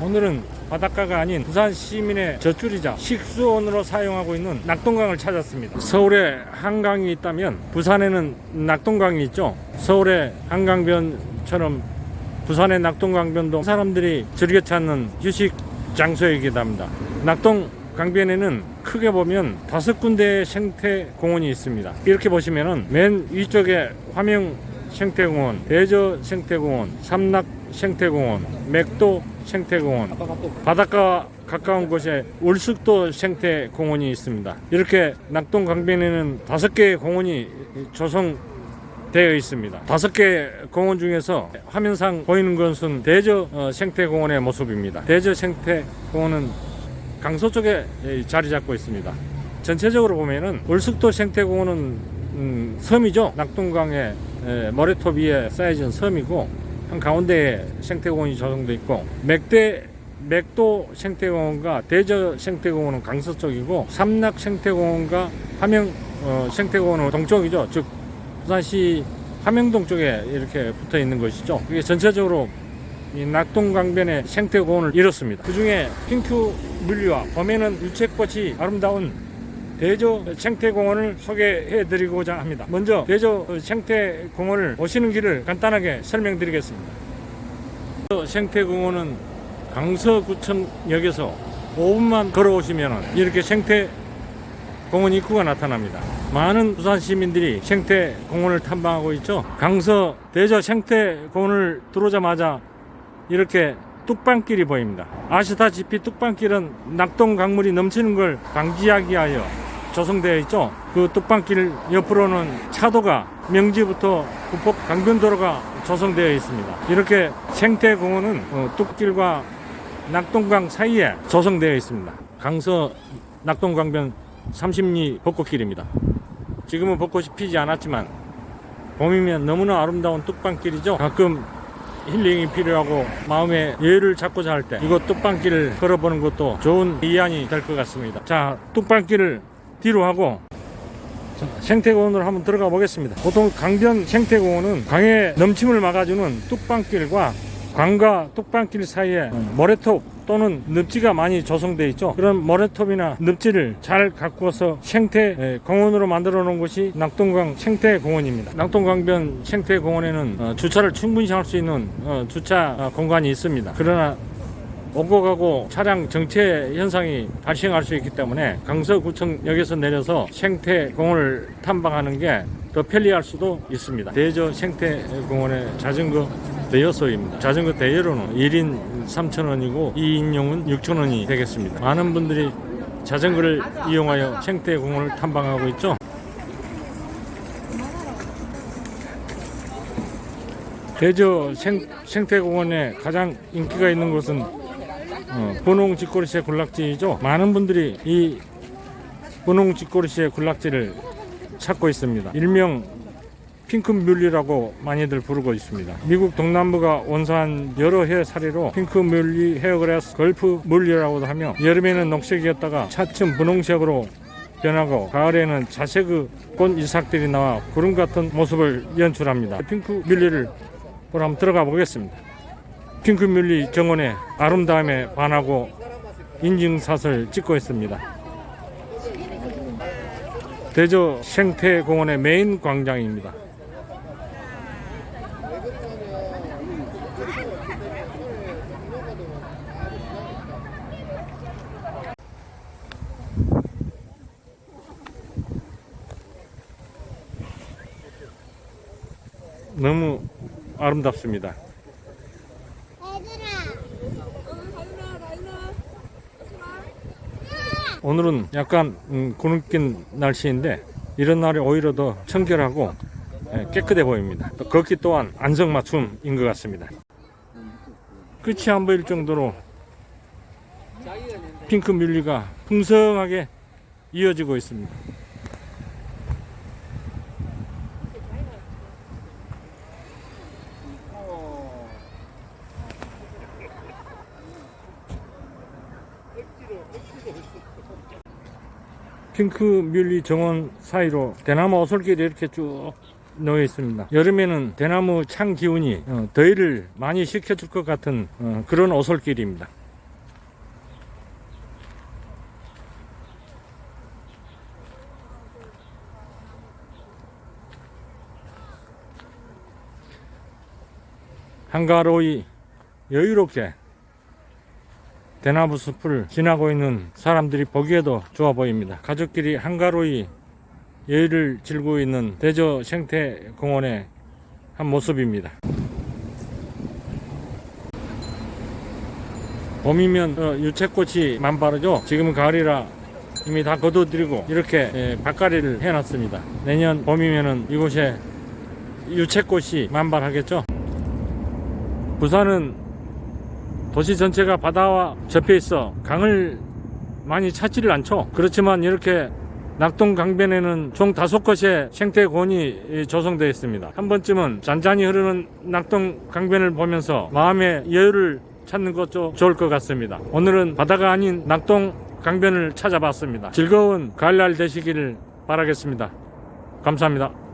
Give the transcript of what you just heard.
오늘은 바닷가가 아닌 부산 시민의 젖줄이자 식수원으로 사용하고 있는 낙동강을 찾았습니다. 서울에 한강이 있다면 부산에는 낙동강이 있죠. 서울의 한강변처럼 부산의 낙동강변도 사람들이 즐겨 찾는 휴식 장소이기도 합니다. 낙동 강변에는 크게 보면 다섯 군데의 생태 공원이 있습니다. 이렇게 보시면은 맨 위쪽에 화명 생태공원, 대저 생태공원, 삼락 생태공원, 맥도 생태공원, 바닷가 가까운 곳에 울숙도 생태공원이 있습니다. 이렇게 낙동 강변에는 다섯 개의 공원이 조성 되어 있습니다. 다섯 개 공원 중에서 화면상 보이는 것은 대저 어, 생태공원의 모습입니다. 대저 생태공원은 강서 쪽에 예, 자리 잡고 있습니다. 전체적으로 보면은 울숙도 생태공원은 음, 섬이죠. 낙동강의 에, 모래톱 위에 쌓여진 섬이고 한 가운데에 생태공원이 조성돼 있고 맥대 맥도 생태공원과 대저 생태공원은 강서 쪽이고 삼락 생태공원과 함영 어, 생태공원은 동쪽이죠. 즉 부산시 함영동 쪽에 이렇게 붙어 있는 것이죠. 이게 전체적으로 이 낙동강변의 생태공원을 이뤘습니다. 그 중에 핑크 물리와 봄에는 유채꽃이 아름다운 대저 생태공원을 소개해드리고자 합니다. 먼저 대저 생태공원을 오시는 길을 간단하게 설명드리겠습니다. 생태공원은 강서구청역에서 5분만 걸어오시면 이렇게 생태공원 입구가 나타납니다. 많은 부산 시민들이 생태공원을 탐방하고 있죠. 강서 대저 생태공원을 들어오자마자 이렇게 뚝방길이 보입니다. 아시다시피 뚝방길은 낙동 강물이 넘치는 걸 방지하기 위하여 조성되어 있죠. 그 뚝방길 옆으로는 차도가 명지부터 구폭 강변도로가 조성되어 있습니다. 이렇게 생태공원은 어, 뚝길과 낙동강 사이에 조성되어 있습니다. 강서 낙동강변 30리 벚꽃길입니다. 지금은 벚꽃이 피지 않았지만 봄이면 너무나 아름다운 뚝방길이죠. 가끔 힐링이 필요하고 마음의 여유를 잡고자 할 때 이곳 뚝방길을 걸어보는 것도 좋은 이안이 될 것 같습니다. 자, 뚝방길을 뒤로 하고 자, 생태공원으로 한번 들어가 보겠습니다. 보통 강변 생태공원은 강의 넘침을 막아주는 뚝방길과 강과 뚝방길 사이에 모래톱 또는 늪지가 많이 조성되어 있죠. 그런 모래톱이나 늪지를 잘 가꾸어서 생태 에, 공원으로 만들어 놓은 곳이 낙동강 생태공원입니다. 낙동강변 생태공원에는 어, 주차를 충분히 할 수 있는 어, 주차 어, 공간이 있습니다. 그러나 가고 차량 정체 현상이 발생할 수 있기 때문에 강서구청역에서 내려서 생태공원을 탐방하는 게 더 편리할 수도 있습니다. 대저 생태공원의 자전거 대여소입니다. 자전거 대여로는 1인 3,000원이고 2인용은 6,000원이 되겠습니다. 많은 분들이 자전거를 이용하여 생태공원을 탐방하고 있죠. 대저 생, 생태공원에 가장 인기가 있는 곳은 어, 분홍 집고리새 군락지이죠. 많은 분들이 이 분홍 집고리새 군락지를 찾고 있습니다. 일명 핑크 뮬리라고 많이들 부르고 있습니다. 미국 동남부가 원산한 여러 해 사례로 핑크 뮬리, 헤어그라스, 걸프 뮬리라고도 하며 여름에는 녹색이었다가 차츰 분홍색으로 변하고 가을에는 자색의 꽃 이삭들이 나와 구름 같은 모습을 연출합니다. 핑크 뮬리를 보러 한번 들어가 보겠습니다. 핑크 뮬리 정원의 아름다움에 반하고 인증샷을 찍고 있습니다. 대저 생태공원의 메인 광장입니다. 너무 아름답습니다. 오늘은 약간 음, 구름낀 날씨인데 이런 날이 오히려 더 청결하고 예, 깨끗해 보입니다. 또 걷기 또한 안성맞춤인 것 같습니다. 끝이 안 보일 정도로 핑크 뮬리가 풍성하게 이어지고 있습니다. 핑크 뮬리 정원 사이로 대나무 오솔길이 이렇게 쭉 놓여 있습니다. 여름에는 대나무 창 기운이 어, 더위를 많이 식혀줄 것 같은 어, 그런 오솔길입니다. 한가로이 여유롭게 대나무 숲을 지나고 있는 사람들이 보기에도 좋아 보입니다. 가족끼리 한가로이 여유를 즐기고 있는 대저 생태공원의 한 모습입니다. 봄이면 어, 유채꽃이 만바르죠. 지금은 가을이라 이미 다 거둬들이고 이렇게 예, 밭가리를 해놨습니다. 내년 봄이면은 이곳에 유채꽃이 만발하겠죠. 부산은 도시 전체가 바다와 접해 있어 강을 많이 찾지를 않죠. 그렇지만 이렇게 낙동 강변에는 총 다섯 곳의 생태공원이 조성되어 있습니다. 한 번쯤은 잔잔히 흐르는 낙동 강변을 보면서 마음의 여유를 찾는 것도 좋을 것 같습니다. 오늘은 바다가 아닌 낙동 강변을 찾아봤습니다. 즐거운 가을날 되시기를 바라겠습니다. 감사합니다.